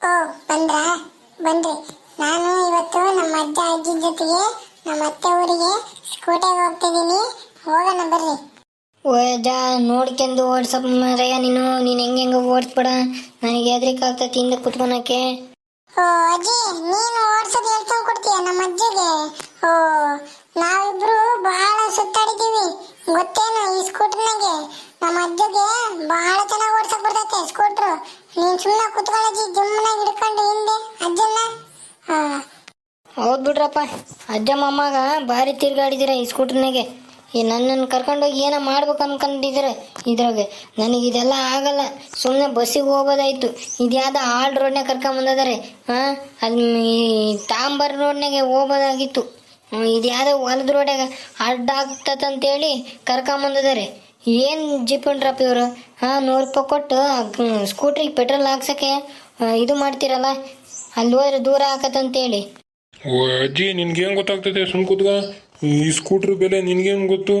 ಓ ಬಂದ್ರಾ? ಬನ್ರಿ ನಾನು ಇವತ್ತು ನಮ್ಮ ಅಜ್ಜ ಅಜ್ಜಿ ಜೊತೆಗೆ ನಮ್ಮ ಅತ್ತೆ ಊರಿಗೆ ಸ್ಕೂಟಿಗೆ ಹೋಗ್ತಿದ್ದೀನಿ. ಹೋಗೋಣ ಬರ್ರಿ. ಓ ಅಜ್ಜ ನೋಡ್ಕೊಂಡು ಓಡ್ಸಪ್ಪ ಮಾರಯ್ಯ ನೀನು ನೀನು ಹೆಂಗೆ ಹೆಂಗೆ ಓಡಿಸ್ಬೇಡ. ನನಗೆ ಹೆದ್ರಿಕೆ ಆಗ್ತೈತಿ ಹಿಂದೆ ಕುತ್ಕೊಳಕ್ಕೆ. ಓ ಅಜ್ಜಿ ನೀನು ಓಡ್ಸೋದು ಹೇಳ್ಕೊಂಡ್ ಕೊಡ್ತೀಯ ನಮ್ಮ ಅಜ್ಜಿಗೆ? ಓ ನಾವಿಬ್ರು ಬಹಳ ಸುತ್ತಾಡಿದೀವಿ ಗೊತ್ತೇನು ಈ ಸ್ಕೂಟರ್ನಾಗೆ ನಮ್ಮ ಅಜ್ಜಿಗೆ ಬಹಳ ಚೆನ್ನಾಗಿ ಓಡ್ಸಕ್ ಬರ್ತೈತೆ ಸ್ಕೂಟ್ರು ಸುಮ್ಮನೆ ಕುತ್ಕೊಳ್ಳಿ ಜಮ್ಮನಾಗಿ ಹಿಡ್ಕೊಂಡು ಹಿಂದೆ ಹೌದ್ ಬಿಡ್ರಪ್ಪ. ಅಜ್ಜ ಮೊಮ್ಮಗ ಭಾರಿ ತಿರ್ಗಾಡಿದಿರ ಈ ಸ್ಕೂಟರ್ನಾಗೆ ಈ ನನ್ನನ್ನು ಕರ್ಕೊಂಡೋಗಿ ಏನೋ ಮಾಡ್ಬೇಕು ಅನ್ಕೊಂಡಿದ್ರೆ ಇದ್ರಾಗೆ. ನನಗೆ ಇದೆಲ್ಲ ಆಗಲ್ಲ. ಸುಮ್ಮನೆ ಬಸ್ಸಿಗೆ ಹೋಗೋದಾಯ್ತು. ಇದ್ಯಾವ್ದು ಆಳ್ ರೋಡ್ನಾಗ ಕರ್ಕೊಂಬಂದಿದ್ದಾರೆ ಹಾಂ? ಈ ತಾಂಬರ್ ರೋಡ್ನಾಗೆ ಹೋಗೋದಾಗಿತ್ತು. ಇದು ಯಾವುದೋ ಹೊಲದ ರೋಡ್ಯಾಗ ಅಡ್ಡ ಆಗ್ತದಂತೇಳಿ ಕರ್ಕೊಂಬಂದಿದ್ದಾರೆ ಏನು ಜಿಪ್ಪಣ್ರಪ್ಪ ಇವರು? ಹಾಂ ನೂರು ರೂಪಾಯಿ ಕೊಟ್ಟು ಸ್ಕೂಟ್ರಿಗೆ ಪೆಟ್ರೋಲ್ ಹಾಕ್ಸೋಕ್ಕೆ ಇದು ಮಾಡ್ತೀರಲ್ಲ? ಅಲ್ಲಿ ಹೋದ್ರೆ ದೂರ ಹಾಕತ್ತಂತೇಳಿ ಓ ಅಜ್ಜಿ ನಿನ್ಗೇನು ಗೊತ್ತಾಗ್ತದೆ ಸುಮ್ ಕುತ್ಗ ಈ ಸ್ಕೂಟ್ರ್ ಬೆಲೆ ನಿನ್ಗೇನು ಗೊತ್ತು?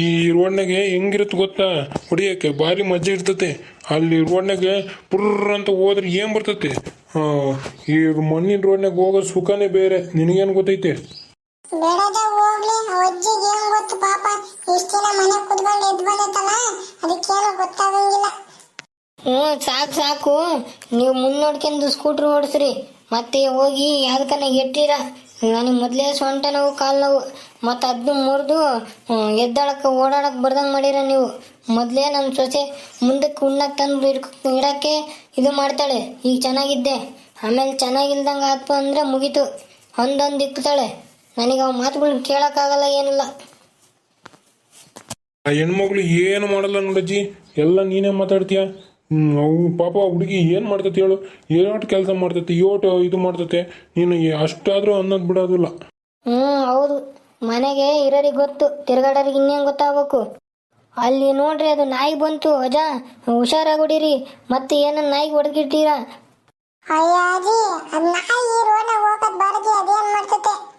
ಈ ರೋಡ್ನಾಗೆ ಹೆಂಗಿರುತ್ತೆ ಗೊತ್ತಾ? ಹೊಡಿಯೋಕ್ಕೆ ಭಾರಿ ಮಜಾ ಇರ್ತತೆ. ಅಲ್ಲಿ ರೋಡ್ನಾಗೆ ಪುರ್ರ ಅಂತ ಹೋದ್ರೆ ಏನು ಬರ್ತತೆ? ಈ ಮಣ್ಣಿನ ರೋಡ್ನಾಗ ಹೋಗೋ ಸುಖನೇ ಬೇರೆ. ನಿನಗೇನು ಗೊತ್ತೈತೆ? ಅಜ್ಜಿಗೆ ಏನ್ ಗೊತ್ತು ಪಾಪ? ಇಷ್ಟ ದಿನ ಮನೆ ಕುತ್ಕೊಂಡು ಎದ್ದು ಬಂದೈತಲ್ಲ, ಅದಕ್ಕೇನು ಗೊತ್ತಾಗಂಗಿಲ್ಲ. ಹ್ಞೂ, ಸಾಕು ಸಾಕು. ನೀವು ಮುನ್ನೋಡ್ಕೊಂಡು ಸ್ಕೂಟ್ರ್ ಓಡಿಸ್ರಿ. ಮತ್ತೆ ಹೋಗಿ ಯಾವ್ದಕ್ಕನ ಎಟ್ಟಿರ. ನನಗೆ ಮೊದಲೇ ಸೊಂಟ ನೋವು, ಕಾಲು ನೋವು. ಮತ್ತು ಅದನ್ನು ಮುರಿದು ಎದ್ದಾಳಕ್ಕೆ ಓಡಾಡಕ್ಕೆ ಬರ್ದಂಗೆ ಮಾಡಿರ ನೀವು. ಮೊದಲೇ ನನ್ನ ಸೊಸೆ ಮುಂದಕ್ಕೆ ಉಣ್ಣಕ್ಕೆ ತಂದು ಇಡ್ಕ ಇಡಕ್ಕೆ ಇದು ಮಾಡ್ತಾಳೆ. ಈಗ ಚೆನ್ನಾಗಿದ್ದೆ. ಆಮೇಲೆ ಚೆನ್ನಾಗಿಲ್ದಂಗೆ ಆಯ್ತು ಅಂದರೆ ಮುಗೀತು. ಒಂದೊಂದು ಇಕ್ತಾಳೆ ನನಗೆ ಅವ ಮಾತುಗಳನ್ನ ಕೇಳೋಕ್ಕಾಗಲ್ಲ ಏನಿಲ್ಲ. ಆ ಹೆಣ್ಮಗಳು ಏನು ಮಾಡಲ್ಲ ನೋಡಜ್ಜಿ ಎಲ್ಲ ನೀನೇ ಮಾತಾಡ್ತೀಯ? ಹ್ಮ್, ಅವು ಪಾಪ ಹುಡುಗಿ ಏನು ಮಾಡ್ತೈತಿ ಹೇಳು? ಏಟ್ ಕೆಲಸ ಮಾಡ್ತೈತಿ ಯೋಟು ಇದು ಮಾಡ್ತತೆ. ನೀನು ಅಷ್ಟಾದರೂ ಅನ್ನೋದು ಬಿಡೋದಿಲ್ಲ. ಹ್ಞೂ ಹೌದು. ಮನೆಗೆ ಇರೋರಿಗೆ ಗೊತ್ತು ತಿರ್ಗಾಡೋರಿಗೆ ಇನ್ನೇನು ಗೊತ್ತಾಗಬೇಕು. ಅಲ್ಲಿ ನೋಡ್ರಿ ಅದು ನಾಯಿ ಬಂತು ಅಜಾ ಹುಷಾರಾಗಿ ಮತ್ತೆ ಏನ ನಾಯಿಗೆ ಹೊಡೆದಿಟ್ಟಿರ? ಅಯ್ಯಾಜಿ ಅದ್ ನಾಯಿ ಹೋಗದ್ ಬಾರದಿ ಅದೇನ್ ಮಾಡ್ತತೆ?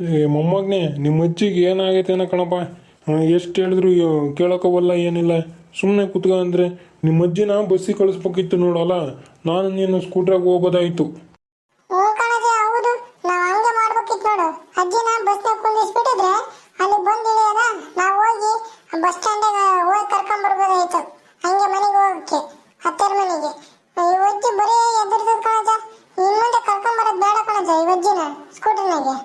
ಏ, ಮೊಮ್ಮಗನೇ ನಿಮ್ಮ ಅಜ್ಜಿಗೆ ಏನಾಗೈತೆ ಏನೋ ಕಣಪ್ಪ? ಎಷ್ಟು ಹೇಳಿದ್ರು ಕೇಳೋಕೋಬಲ್ಲ ಏನಿಲ್ಲ. ಸುಮ್ಮನೆ ಕೂತ್ಕೊಂಡ್ರೆ ಅಂದರೆ ನಿಮ್ಮ ಅಜ್ಜಿನ ಬಸ್ಸಿಗೆ ಕಳಿಸ್ಬೇಕಿತ್ತು ನೋಡಲ್ಲ? ನಾನು ನೀನು ಸ್ಕೂಟ್ರಾಗ ಹೋಗೋದಾಯ್ತು ಹ್ಞೂ ಕಣಜಿ ಹೌದು ನಾವ್ ಹಂಗೆ ಮಾಡ್ಬೇಕಿತ್ತು ನೋಡು ಅಜ್ಜಿನ ಬಸ್ನಾಗ ಕುಂದಿಸ್ಬಿಟ್ಟಿದ್ರೆ ಅಲ್ಲಿ ಬಂದ್ ಇಳಿಯದ ನಾವ್ ಹೋಗಿ ಬಸ್ ಸ್ಟ್ಯಾಂಡಾಗ ಹೋಗಿ ಕರ್ಕೊಂಡ್ ಬರ್ಬೋದಾಯ್ತು ಹಂಗೆ ಮನೆಗೆ ಹೋಗಕ್ಕೆ ಹತ್ತರ ಮನೆಗೆ ಈ ಅಜ್ಜಿ ಬರೀ ಎದುರ್ತದ ಕಣಜ ಇನ್ ಮುಂದೆ ಕರ್ಕೊಂಡ್ ಬರೋದ್ ಬೇಡ ಕಣಜ ಈ ಅಜ್ಜಿನ ಸ್ಕೂಟರ್ನಾಗೆ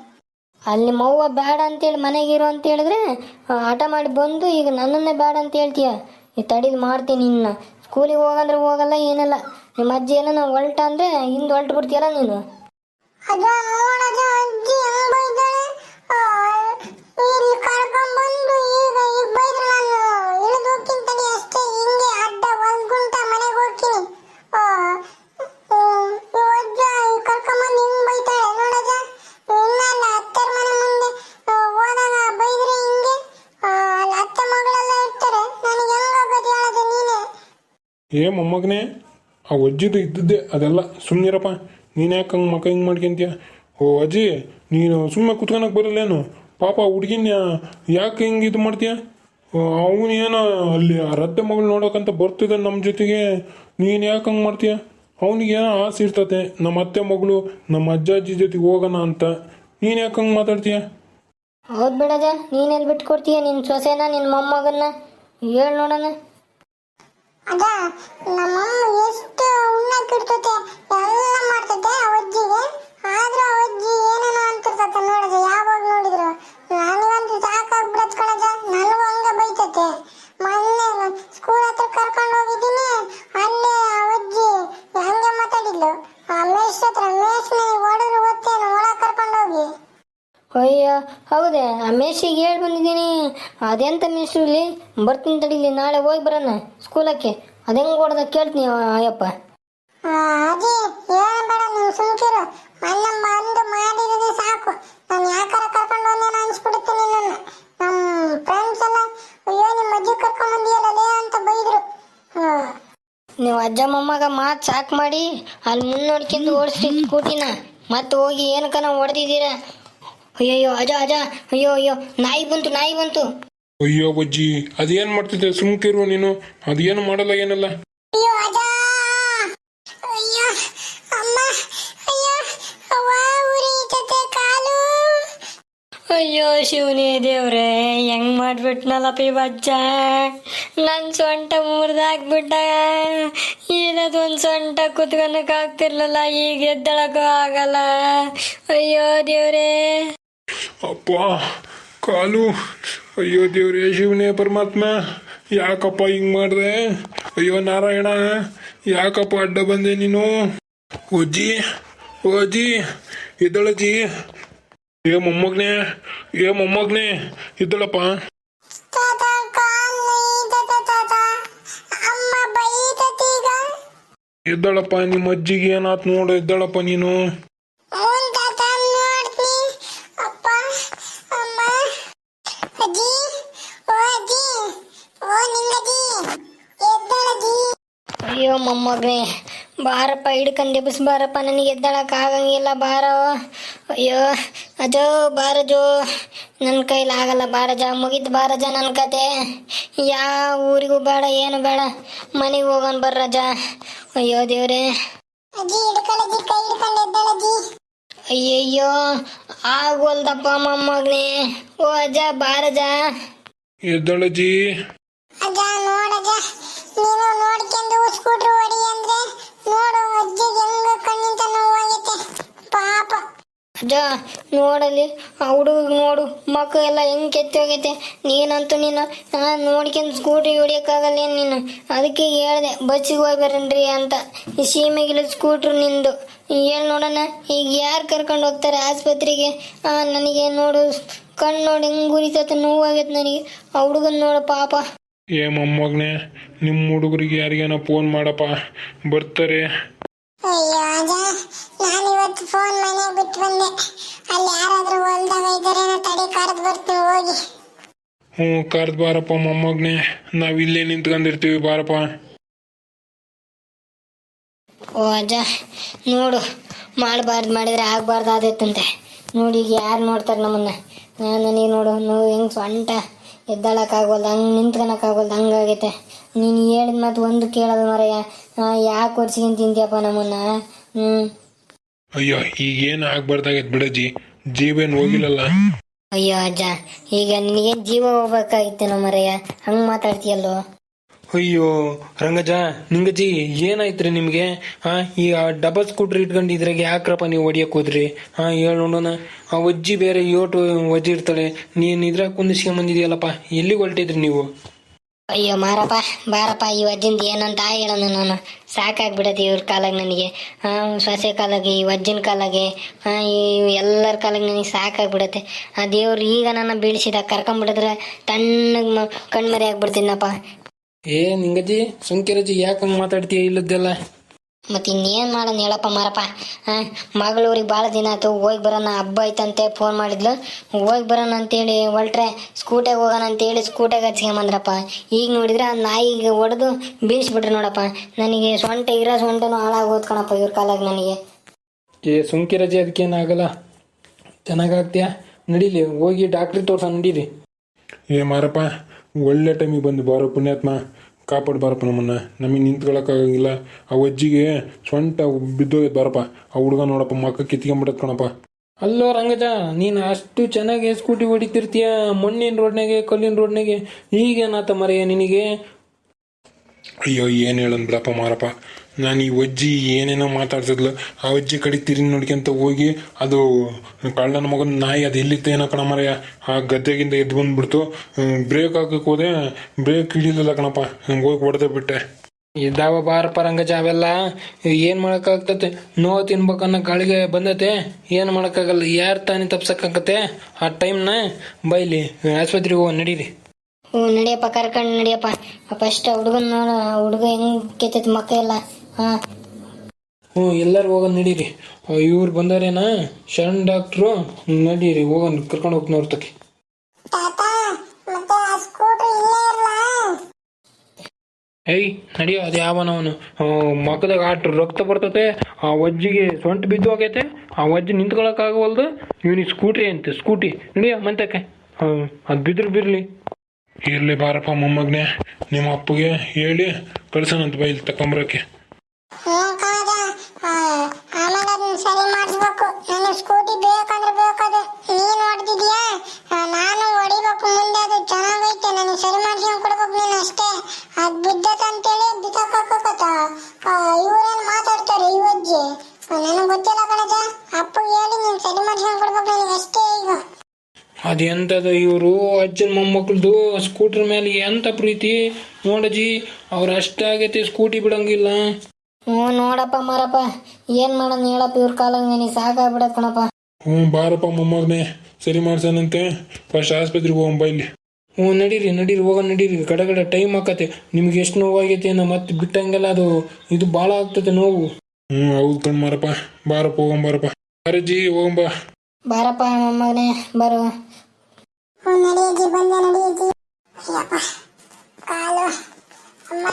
ಅಲ್ಲಿ ಮವ್ವ ಬೇಡ ಅಂತೇಳಿ ಮನೆಗಿರು ಅಂತ ಹೇಳಿದ್ರೆ ಆಟ ಮಾಡಿ ಬಂದು, ಈಗ ನನ್ನನ್ನೇ ಬೇಡ ಅಂತ ಹೇಳ್ತೀಯ? ಈ ತಡಿದು ಮಾಡ್ತೀನಿ ನಿನ್ನ. ಸ್ಕೂಲಿಗೆ ಹೋಗಂದ್ರೆ ಹೋಗಲ್ಲ, ಏನಿಲ್ಲ. ನಿಮ್ಮ ಅಜ್ಜಿ ಏನೋ ನಾವು ಹೊಲ್ಟ ಅಂದ್ರೆ, ಹಿಂದೆ ಹೊಲ್ಟು ಬಿಡ್ತೀಯಲ್ಲ ನೀನು. ಅಜ್ಜಿ ಹೆಂಗ್ ಬಂದು ಈಗ ಈಗ ಬೈದ್ರೆ ನಾನು ಇಳಿದು ಹೋಗ್ತೀನಿ ತಡಿ ಅಷ್ಟೇ ಹಿಂಗೆ ಅಡ್ಡ ಒಲ್ಗುಂಟ ಮನೆಗೆ ಹೋಗ್ತೀನಿ ಆ, ಹ್ಮ್, ಈ ಅಜ್ಜ ಈ ಕರ್ಕೊಂಡ್ ಬಂದು ಹಿಂಗ್ ಬೈತಾಳೆ ನೋಡದ ಇನ್ನ ಅಲ್ಲಿ ಅತ್ತೆರ್ ಮನೆ ಮುಂದೆ ಆ, ಹೋದಾಗ ಬೈದ್ರೆ ಹಿಂಗೆ ಆ, ಅಲ್ಲಿ ಅತ್ತೆ ಮಗಳೆಲ್ಲ ಇರ್ತಾರೆ ನನಗೆ ಹೆಂಗಾಗೋದು ಹೇಳೋದು ನೀನೇ ಏ ಮೊಮ್ಮಗನೇ, ಆ ಅಜ್ಜಿದು ಇದ್ದದ್ದೇ ಅದೆಲ್ಲ. ಸುಮ್ಮನಿರಪ್ಪ ನೀನು ಯಾಕೆ ಹಂಗೆ ಮಕ್ಕ ಹಿಂಗೆ ಮಾಡ್ಕೊಂತೀಯ? ಓ ಅಜ್ಜಿ, ನೀನು ಸುಮ್ಮನೆ ಕುತ್ಕೊಳಕ್ಕೆ ಬರಲ್ಲೇನು? ಪಾಪ ಹುಡುಗಿನ ಯಾಕೆ ಹಿಂಗೆ ಇದು ಮಾಡ್ತೀಯ? ಅವನು ಏನೋ ಅಲ್ಲಿ ಆ ರದ್ದೆ ಮಗಳು ನೋಡೋಕಂತ ಬರ್ತಿದ್ದ ನಮ್ಮ ಜೊತೆಗೆ. ನೀನು ಯಾಕೆ ಹಂಗೆ ಮಾಡ್ತೀಯ? ಅವನಿಗೇನೋ ಆಸೆ ಇರ್ತತೆ. ನಮ್ಮ ಅತ್ತೆ ಮಗಳು ನಮ್ಮ ಅಜ್ಜ ಅಜ್ಜಿ ಜೊತೆಗೆ ಹೋಗೋಣ ಅಂತ. ನೀನು ಯಾಕೆ ಹಂಗೆ ಮಾತಾಡ್ತೀಯ? ಹೌದು ಬಿಡಜ ನೀನೆಲ್ಲಿ ಬಿಟ್ಕೊಡ್ತೀಯ ನಿನ್ನ ಸೊಸೆನ ನಿನ್ನ ಮೊಮ್ಮಗನ್ನ? ಹೇಳಿ ನೋಡೋಣ. ಅದ ನಮ್ಮಮ್ಮ ಎಷ್ಟು ಉಣ್ಣಕ್ ಇಡ್ತತೆ ಎಲ್ಲ ಮಾಡ್ತತೆ ಆ ಅಜ್ಜಿಗೆ ಆದ್ರೂ ಆ ಅಜ್ಜಿ ಏನೇನೋ ಅಂತಿರ್ತತೆ ನೋಡಿದ್ರೆ ಯಾವಾಗ ನೋಡಿದ್ರು ನನಗಂತೂ ಸಾಕಾಗ್ಬಿಡತ್ ಕಣಜ ನನಗೂ ಹಂಗ ಬೈತತೆ ಮೊನ್ನೆ ಸ್ಕೂಲ್ ಹತ್ರ ಕರ್ಕೊಂಡು ಹೋಗಿದ್ದೀನಿ ಅಲ್ಲೇ ಆ ಅಜ್ಜಿ ಹಂಗೆ ಮಾತಾಡಿದ್ಲು ಆ ಮೇಷ್ ಹತ್ರ ಮೇಷ್ ನನಗೆ ಹೊಡೆದ್ರು ಓದ್ತೇನೆ ಒಳಗೆ ಕರ್ಕೊಂಡು ಹೋಗಿ ಅಯ್ಯ ಹೌದೇ ಆ ಮೇಷಿಗೆ ಹೇಳಿ ಬಂದಿದ್ದೀನಿ. ಅದೆಂತ ಮೇಷ್ಟ್ರು ಇಲ್ಲಿ? ಬರ್ತೀನಿ ತಡೀಲಿ ನಾಳೆ ಹೋಗಿ ಬರೋಣ ಸ್ಕೂಲಕ್ಕೆ. ಅದು ಹೆಂಗೆ ಹೊಡೆದ ಕೇಳ್ತೀನಿ ಅಯ್ಯಪ್ಪ. ಅಜ್ಜಿ ಏನ್ ಬೇಡ ನೀವು ಸುಮ್ಕಿರು. ಮೊನ್ನೆ ಬಂದು ಮಾಡಿರೋದೇ ಸಾಕು. ನಾನು ಯಾಕಾರ ಕರ್ಕೊಂಡು ಬಂದೇನೋ ಅನ್ಸ್ಬಿಡುತ್ತೆ ನಿನ್ನನ್ನು? ನಮ್ಮ ಫ್ರೆಂಡ್ಸ್ ಎಲ್ಲ ಅಯ್ಯೋ ನಿಮ್ಮ ಅಜ್ಜಿ ಕರ್ಕೊಂಡ್ ಬಂದಿಯಲ್ಲೇ ಅಂತ ಬೈದ್ರು. ನೀವು ಅಜ್ಜ ಮೊಮ್ಮಗ ಮಾತು ಸಾಕು ಮಾಡಿ ಅಲ್ಲಿ ಮುನ್ನೋಡ್ಕೊಂಡು ಓಡಿಸ್ರಿ ಸ್ಕೂಟಿನ. ಮತ್ತೆ ಹೋಗಿ ಏನಕ್ಕನ ಹೊಡೆದಿದ್ದೀರ? ಅಯ್ಯೋ ಅಜ ಅಜ ಅಯ್ಯೋ ಅಯ್ಯೋ ನಾಯಿ ಬಂತು ನಾಯಿ ಬಂತು. ಅಯ್ಯೋ ಬಜ್ಜಿ ಅದೇನ್ ಮಾಡ್ತಿದ್ದೆ? ಸುಮ್ಕಿರು ನೀನು. ಅದೇನು ಮಾಡಲ್ಲ ಏನಲ್ಲ? ಅಯ್ಯೋ ಅಜ! ಅಯ್ಯೋ ಅಯ್ಯೋ ಶಿವನೇ ದೇವ್ರೆ ಹೆಂಗ್ ಮಾಡ್ಬಿಟ್ನಲ್ಲ ಪಿ ಬಜ್ಜ ನನ್ ಸೊಂಟ ಮುರಿದಾಕ್ಬಿಟ್ಟ ಏನದೊಂದ್ ಸೊಂಟ ಕುತ್ಕೊಳಕ್ ಆಗ್ತಿರ್ಲಿಲ್ಲ ಈಗ ಎದ್ದಳಕ ಆಗಲ್ಲ. ಅಯ್ಯೋ ದೇವ್ರೇ. ಅಪ್ಪ, ಕಾಲು. ಅಯ್ಯೋ ದೇವ್ರೇ, ಶಿವನೇ, ಪರಮಾತ್ಮ. ಯಾಕಪ್ಪ ಹಿಂಗ್ ಮಾಡ್ದೆ? ಅಯ್ಯೋ ನಾರಾಯಣ, ಯಾಕಪ್ಪ ಅಡ್ಡ ಬಂದೆ ನೀನು? ಅಜ್ಜಿ ಓ ಅಜ್ಜಿ ಇದ್ದಳಜ್ಜಿ ಏ ಮೊಮ್ಮಗ್ನೆ ಏ ಮೊಮ್ಮಗ್ನೆ ಇದ್ದಳಪ್ಪ ಇದ್ದಳಪ್ಪ ನಿಮ್ಮ ಅಜ್ಜಿಗೆ ಏನಾತ್ ನೋಡು ಇದ್ದಳಪ್ಪ ನೀನು ಹ್ಞೂ ತಾತ ನೋಡ್ತೀನಿ ಅಪ್ಪ ಅಮ್ಮ ಅಜ್ಜಿ ಓ ಅಜ್ಜಿ ಓ ನಿಂಗಜ್ಜಿ ಎದ್ದಳಜ್ಜಿ ಅಯ್ಯೋ ಮೊಮ್ಮಗನೇ. ಬಾರಪ್ಪ ಹಿಡ್ಕಂಡು ಎಬ್ಬಿಸ್ ಬಾರಪ್ಪ ನನಗೆ ಎದ್ದಳಕ್ ಆಗಂಗಿಲ್ಲ ಬಾರೋ. ಅಯ್ಯೋ ಅಜೋ ಬಾರಜೋ. ನನ್ನ ಕೈಲಿ ಆಗಲ್ಲ ಬಾರಜ. ಮುಗಿತು ಬಾರಜ ನನ್ನ ಕತೆ. ಯಾವ ಊರಿಗೂ ಬೇಡ ಏನು ಬೇಡ. ಮನೆಗೆ ಹೋಗೋಣ ಬರ್ರಜ ಅಯ್ಯೋ ದೇವ್ರೆ. ಅಯ್ಯಯ್ಯೋ ಆಗೋಲ್ದಪ್ಪ ಮೊಮ್ಮಗನೇ. ಓ ಅಜ್ಜ ಬಾರಜ. ಎದ್ದಳಜಿ ಅಜ್ಜ. ನೋಡಜ್ಜ ನೀನು ನೋಡ್ಕೊಂಡು ಸ್ಕೂಟ್ರ್ ಅಜ್ಜ ನೋಡಲಿ. ಆ ಹುಡುಗ ನೋಡು. ಮಕ್ಕ ಎಲ್ಲ ಹೆಂಗ್ ಕೆತ್ತಿ ಹೋಗೈತೆ. ನೀನಂತೂ ನೀನು ನೋಡ್ಕೊಂಡು ಸ್ಕೂಟಿ ಹೊಡಿಯೋಕ್ಕಾಗಲ್ಲ ಏನ್ ನೀನು? ಅದಕ್ಕೆ ಹೇಳ್ದೆ ಬಸ್ಸಿಗೆ ಹೋಗಿ ಬರನ್ರಿ ಅಂತ. ಈ ಸೀಮೆಗಿಲ್ಲ ಸ್ಕೂಟ್ರು ನಿಂದು. ಹೇಳಿ ನೋಡೋಣ ಈಗ ಯಾರು ಕರ್ಕೊಂಡು ಹೋಗ್ತಾರೆ ಆಸ್ಪತ್ರೆಗೆ? ಆ, ನನಗೆ ನೋಡು ಕಣ್ಣು ನೋಡಿ ಹೆಂಗ್ ಉರಿತೈತೆ ನೋವಾಗೈತೆ ನನಗೆ. ಆ ಹುಡುಗನ್ ನೋಡು ಪಾಪ. ಏ ಮೊಮ್ಮಗ್ನೆ ನಿಮ್ಮ ಹುಡುಗರಿಗೆ ಯಾರಿಗೇನ ಫೋನ್ ಮಾಡಪ್ಪ. ಬರ್ತಾರೆ. ಅಯ್ಯೋ ಅಜ್ಜ ನಾನು ಇವತ್ತು ಫೋನ್ ಮನೆಗೆ ಬಿಟ್ಟು ಬಂದೆ. ಅಲ್ಲಿ ಯಾರಾದ್ರೂ ಹೊಲ್ದಾಗ ಇದ್ದಾರೇನೋ ತಡಿ ಕರೆದು ಬರ್ತೀನಿ ಹೋಗಿ. ಹ್ಞೂ ಕರ್ದು ಬಾರಪ್ಪ ಮೊಮ್ಮಗ್ನೆ. ನಾವು ಇಲ್ಲೇ ನಿಂತ್ಕೊಂಡಿರ್ತೀವಿ ಬಾರಪ್ಪ. ಓ ಅಜ್ಜ ನೋಡು ಮಾಡಬಾರ್ದು ಮಾಡಿದ್ರೆ ಆಗಬಾರ್ದು ಆದೈತಂತೆ. ನೋಡಿ ಈಗ ಯಾರು ನೋಡ್ತಾರೆ ನಮ್ಮನ್ನ? ನಾನು ನೀನು ನೋಡು ನೋವು ಹೆಂಗೆ ಸೊಂಟ. ಎದ್ದಾಳಕ್ಕಾಗೋಲ್ಲ ಹಂಗೆ ನಿಂತ್ಕೊಳಕ್ಕಾಗೋಲ್ಲ ಹಂಗಾಗೈತೆ. ನೀನು ಹೇಳಿದ ಮಾತು ಒಂದು ಕೇಳೋದು ಮರೆಯ ಯಾಕೆ ವರ್ಷಗಿಂತ ತಿಂತೀಯಪ್ಪ ನಮ್ಮನ್ನ? ಹ್ಞೂ ಅಯ್ಯೋ ಈಗ ಏನು ಆಗ್ಬಾರ್ದಾಗೈತೆ ಬಿಡಜ್ಜಿ. ಜೀವೇನು ಹೋಗಿಲ್ಲಲ್ಲ? ಅಯ್ಯೋ ಅಜ್ಜ ಈಗ ನಿನಗೇನು ಜೀವ ಹೋಗ್ಬೇಕಾಗಿತ್ತೇನೋ ಮರೆಯ ಹಂಗೆ ಮಾತಾಡ್ತೀಯಲ್ಲೋ? ಅಯ್ಯೋ, ರಂಗಜ ನಿಂಗಜ್ಜಿ ಏನಾಯ್ತ್ರಿ ನಿಮ್ಗೆ? ಹಾ ಈ ಡಬಲ್ ಸ್ಕೂಟರ್ ಇಟ್ಕೊಂಡು ಇದ್ರಾಗ ಯಾಕ್ರಪ್ಪ ನೀವು ಹೊಡಿಯಕ್ ಹೋದ್ರಿ? ಹಾ ಹೇಳ ನೋಡೋಣ. ಆ ಒಜ್ಜಿ ಬೇರೆ ಯೋಟು ಒಜ್ಜಿ ಇರ್ತಾಳೆ. ನೀನ್ ಇದ್ರಾಗ ಕುಂದಿಸ್ಕೊಂಡ್ ಬಂದಿದ್ಯಲ್ಲಪ್ಪ, ಎಲ್ಲಿಗೆ ಹೊಲ್ಟಿದ್ರಿ ನೀವು? ಅಯ್ಯೋ, ಮಾರಪ್ಪ, ಬಾರಪ್ಪ, ಈ ಅಜ್ಜಿಂದ ಏನಂತ ಹೇಳೋಣ ನಾನು. ಸಾಕಾಗ್ಬಿಡತ್ತೆ ಇವ್ರ ಕಾಲಾಗ ನನಗೆ. ಸೊಸೆ ಕಾಲಾಗೆ, ಈ ಅಜ್ಜಿನ ಕಾಲಾಗೆ ಈ ಎಲ್ಲರ ಕಾಲಾಗ ನನಗೆ ಸಾಕಾಗ್ಬಿಡತ್ತೆ. ಆ ದೇವ್ರು ಈಗ ನನ್ನ ಬೀಳಿಸಿದ ಕರ್ಕೊಂಬಿಡಿದ್ರೆ ತಣ್ಣಗೆ ಕಣ್ಮರೆ ಆಗ್ಬಿಡ್ತೀನಪ್ಪ. ಏ ನಿಂಗಜಿ ಸುಂಕಿರಜ್ಜಿ ಯಾಕೆ ಹಂಗೆ ಮಾತಾಡ್ತೀಯ ಇಲ್ಲದ್ದೆಲ್ಲ? ಮತ್ತೆ ಇನ್ನೇನು ಮಾಡೋಣ ಹೇಳಪ್ಪ ಮಾರಪ್ಪ. ಹಾಂ ಮಗಳೂರಿಗೆ ಭಾಳ ದಿನ ಆಯ್ತು ಹೋಗಿ ಬರೋಣ ಹಬ್ಬ ಐತಂತೆ ಫೋನ್ ಮಾಡಿದ್ಲು. ಹೋಗಿ ಬರೋಣ ಅಂತೇಳಿ ಹೊಲ್ಟ್ರೆ ಸ್ಕೂಟಿಗೆ ಹೋಗೋಣ ಅಂತೇಳಿ ಸ್ಕೂಟಿಗೆ ಹಚ್ಕೊಂಬಂದ್ರಪ್ಪ ಈಗ ನೋಡಿದ್ರೆ ಆ ನಾಯಿಗೆ ಹೊಡೆದು ಬೀಳಿಸ್ಬಿಟ್ರು ನೋಡಪ್ಪ. ನನಗೆ ಸೊಂಟ ಇರೋ ಸೊಂಟನೂ ಹಾಳಾಗೋದ್ ಕಣಪ್ಪ ಇವ್ರ ಕಾಲಾಗ ನನಗೆ. ಏ ಸುಂಕಿರಜ್ಜಿ ಅದಕ್ಕೇನಾಗಲ್ಲ ಚೆನ್ನಾಗಾಗ್ತೀಯಾ ನಡೀಲಿ ಹೋಗಿ ಡಾಕ್ಟ್ರಿಗೆ ತೋರ್ಸ ನಡೀರಿ. ಏ ಮಾರಪ್ಪ ಒಳ್ಳೆ ಟೈಮಿಗೆ ಬಂದು ಬಾರೋ ಪುಣ್ಯಾತ್ಮ ಕಾಪಾಡು ಬಾರಪ್ಪ ನಮ್ಮನ್ನ. ನಮಗೆ ನಿಂತ್ಕೊಳಕ್ಕಾಗಂಗಿಲ್ಲ. ಆ ಅಜ್ಜಿಗೆ ಸ್ವಂಟ ಬಿದ್ದೋಗೈತೆ ಬಾರಪ್ಪ. ಆ ಹುಡುಗ ನೋಡಪ್ಪ, ಮಕ್ಕ ಕಿತ್ಕೊಂಬಿಡತ್ ಕಣಪ್ಪ. ಅಲ್ಲೋ ರಂಗಜ, ನೀನು ಅಷ್ಟು ಚೆನ್ನಾಗಿ ಸ್ಕೂಟಿ ಹೊಡಿತಿರ್ತೀಯ ಮಣ್ಣಿನ ರೋಡ್ನಾಗೆ, ಕಲ್ಲಿನ ರೋಡ್ನಾಗೆ? ಈಗೇನಾತ ಮರೆಯ ನಿನಗೆ? ಅಯ್ಯೋ ಏನು ಹೇಳನ್ ಬಿಡಪ್ಪ ಮಾರಪ್ಪ? ನಾನು ಈ ಅಜ್ಜಿ ಏನೇನೋ ಮಾತಾಡ್ತಿದ್ಲು, ಆ ಅಜ್ಜಿ ಕಡೆ ತಿರುಗಿ ನೋಡ್ಕೊಂತ ಹೋಗಿ, ಅದು, ಕಳ್ಳನ ಮಗನ ನಾಯಿ ಅದು ಎಲ್ಲಿತ್ತು ಏನೋ ಕಣ ಮರೆಯ? ಆ ಗದ್ದೆಗಿಂದ ಎದ್ದು ಬಂದ್ಬಿಡ್ತು. ಬ್ರೇಕ್ ಹಾಕಕ್ಕೆ ಹೋದೆ. ಬ್ರೇಕ್ ಹಿಡಿಲಿಲ್ಲ ಕಣಪ್ಪ. ಹಂಗೆ ಹೋಗಿ ಹೊಡೆದೇ ಬಿಟ್ಟೆ. ಇದಾವ ಬಾರಪ್ಪ ರಂಗಜ, ಅವೆಲ್ಲ? ಏನು ಮಾಡೋಕ್ಕಾಗ್ತತೆ? ನೋವು ತಿನ್ಬೇಕನ್ನೋ ಗಾಳಿಗೆ ಬಂದತೆ. ಏನು ಮಾಡೋಕ್ಕಾಗಲ್ಲ? ಯಾರು ತಾನೇ ತಪ್ಸಕ್ಕಾಗತ್ತೆ? ಆ ಟೈಮ್ನ ಬೈಲಿ. ಆಸ್ಪತ್ರೆಗೆ ಹೋಗಿ, ನಡೀರಿ. ಹ್ಞೂ ನಡಿಯಪ್ಪ ಕರ್ಕೊಂಡು ನಡಿಯಪ್ಪ. ಫಸ್ಟ್ ಹುಡುಗನ ನೋಡ ಹುಡುಗ ಹೆಂಗ್ ಕೆತ್ತೈತಿ ಮಕ್ಕ ಎಲ್ಲ ಹಾಂ. ಹ್ಞೂ ಎಲ್ಲರೂ ಹೋಗೋಣ ನಡೀರಿ. ಇವ್ರು ಬಂದಾರೇನ? ಶರಣ್ ಡಾಕ್ಟ್ರು ನಡೀರಿ ಹೋಗೋಣ ಕರ್ಕೊಂಡು ಹೋಗಿ ನೋಡ್ತಕ್ಕೆ ತಾತ ಮತ್ತೆ ಆ ಇಲ್ಲೇ ಇರಲ್ಲ ಏಯ್ ನಡಿಯೋ ಅದು ಯಾವನವನು ಮಕ್ಕದಾಗ ಆಟ ರಕ್ತ ಬರ್ತತೆ ಆ ವಜ್ಜಿಗೆ ಸೊಂಟ ಬಿದ್ದು ಹೋಗೈತೆ ಆ ವಜ್ಜಿ ನಿಂತ್ಕೊಳಕ್ಕಾಗವಲ್ದು ಇವನಿಗೆ ಸ್ಕೂಟ್ರಿ ಅಂತೆ ಸ್ಕೂಟಿ. ನಡಿಯೋ ಮಂತಕ್ಕೆ ಅದು ಬಿದ್ರು ಬಿರ್ಲಿ. ಇರ್ಲಿ ಬಾರಪ್ಪ ಮೊಮ್ಮಗ್ನೆ ನಿಮ್ಮ ಅಪ್ಪಗೆ ಹೇಳಿ ಕಳ್ಸೋಣಂತ ಬೈಲ್ ತಕೊಂಬರಕ್ಕೆ ಅದೆಂತದ ಇವರು? ಅಜ್ಜನ ಮೊಮ್ಮಕ್ಳದು ಸ್ಕೂಟರ್ ಮೇಲೆ ಎಂತ ಪ್ರೀತಿ? ನೋಡಜ್ಜಿ ಅವ್ರ ಅಷ್ಟಾಗೈತಿ ಸ್ಕೂಟಿ ಬಿಡಂಗಿಲ್ಲ. ಹ್ಞೂ ನೋಡಪ್ಪ ಮಾರಪ್ಪ. ಏನು ಮಾಡೋಣ ಹೇಳಪ್ಪ ಇವ್ರ ಕಾಲ ನನಗೆ ಸಾಕಾಗ್ಬಿಡತ್ ಕಣಪ್ಪ. ಹ್ಞೂ ಬಾರಪ್ಪ ಮೊಮ್ಮಗನೇ. ಸರಿ ಮಾಡ್ಸನಂತೆ. ಫಸ್ಟ್ ಆಸ್ಪತ್ರೆಗೆ ಹೋಗಂಬ ಇಲ್ಲಿ. ಹ್ಞೂ ನಡೀರಿ ನಡೀರಿ ಹೋಗ ನಡೀರಿ. ಕಡೆ ಕಡೆ ಟೈಮ್ ಆಕತೆ ನಿಮ್ಗೆ ಎಷ್ಟು ನೋವಾಗೈತೆ ಏನೋ ಮತ್ತೆ ಬಿಟ್ಟಂಗೆಲ್ಲ ಅದು ಇದು ಭಾಳ ಆಗ್ತದೆ ನೋವು. ಹ್ಞೂ ಹೌದು ಕಣ್ ಮಾರಪ್ಪ. ಬಾರಪ್ಪ ಹೋಗಂಬಾರಪ್ಪ ಬಾರಜ್ಜಿ ಹೋಗೋಣ ಬಾ. ಬಾರಪ್ಪ ಮೊಮ್ಮಗನೇ ಬರು. ನಡೆಯಜ್ಜಿ ನಡೆಯಜ್ಜಿ ಅಯ್ಯಪ್ಪ, ಕಾಲು, ಅಮ್ಮ.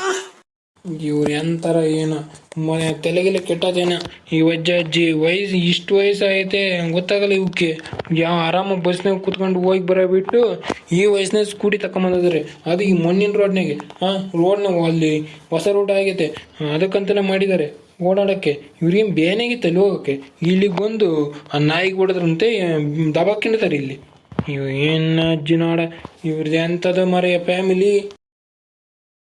ಇವ್ರು ಎಂತರ ಏನು? ಮನೆ ತಲೆಗೆಲ್ಲ ಕೆಟ್ಟದೇನ? ಈ ಅಜ್ಜ ಅಜ್ಜಿ, ವಯಸ್ಸು ಇಷ್ಟು ವಯಸ್ಸಾಗೈತೆ ಗೊತ್ತಾಗಲ್ಲ ಇವಕ್ಕೆ ಯಾವ ಆರಾಮಾಗಿ ಬಸ್ನಾಗ ಕುತ್ಕೊಂಡು ಹೋಗಿ ಬರಬಿಟ್ಟು ಈ ವಯಸ್ಸಿನಾಗ ಸ್ಕೂಟಿ ತಗೊಂಬಂದಿದ್ದಾರೆ ಅದು ಈ ಮಣ್ಣಿನ ರೋಡ್ನಾಗೆ ಹಾಂ ರೋಡ್ನಾಗ ಅಲ್ಲಿ. ಹೊಸ ರೋಡ್ ಆಗೈತೆ. ಅದಕ್ಕಂತಲೇ ಮಾಡಿದ್ದಾರೆ ಓಡಾಡೋಕ್ಕೆ. ಇವ್ರಿಗೇನು ಬೇನಾಗಿತ್ತು ಅಲ್ಲಿ ಹೋಗೋಕ್ಕೆ? ಇಲ್ಲಿಗೆ ಬಂದು ಆ ನಾಯಿಗೆ ಹೊಡೆದ್ರಂತೆ ದಬಾಕಿಂಡಿದ್ದಾರೆ ಇಲ್ಲಿ. ಇವ್ ಏನು ಅಜ್ಜಿ ನೋಡ? ಇವ್ರದ್ದು ಎಂಥದ ಮರೆಯ ಫ್ಯಾಮಿಲಿ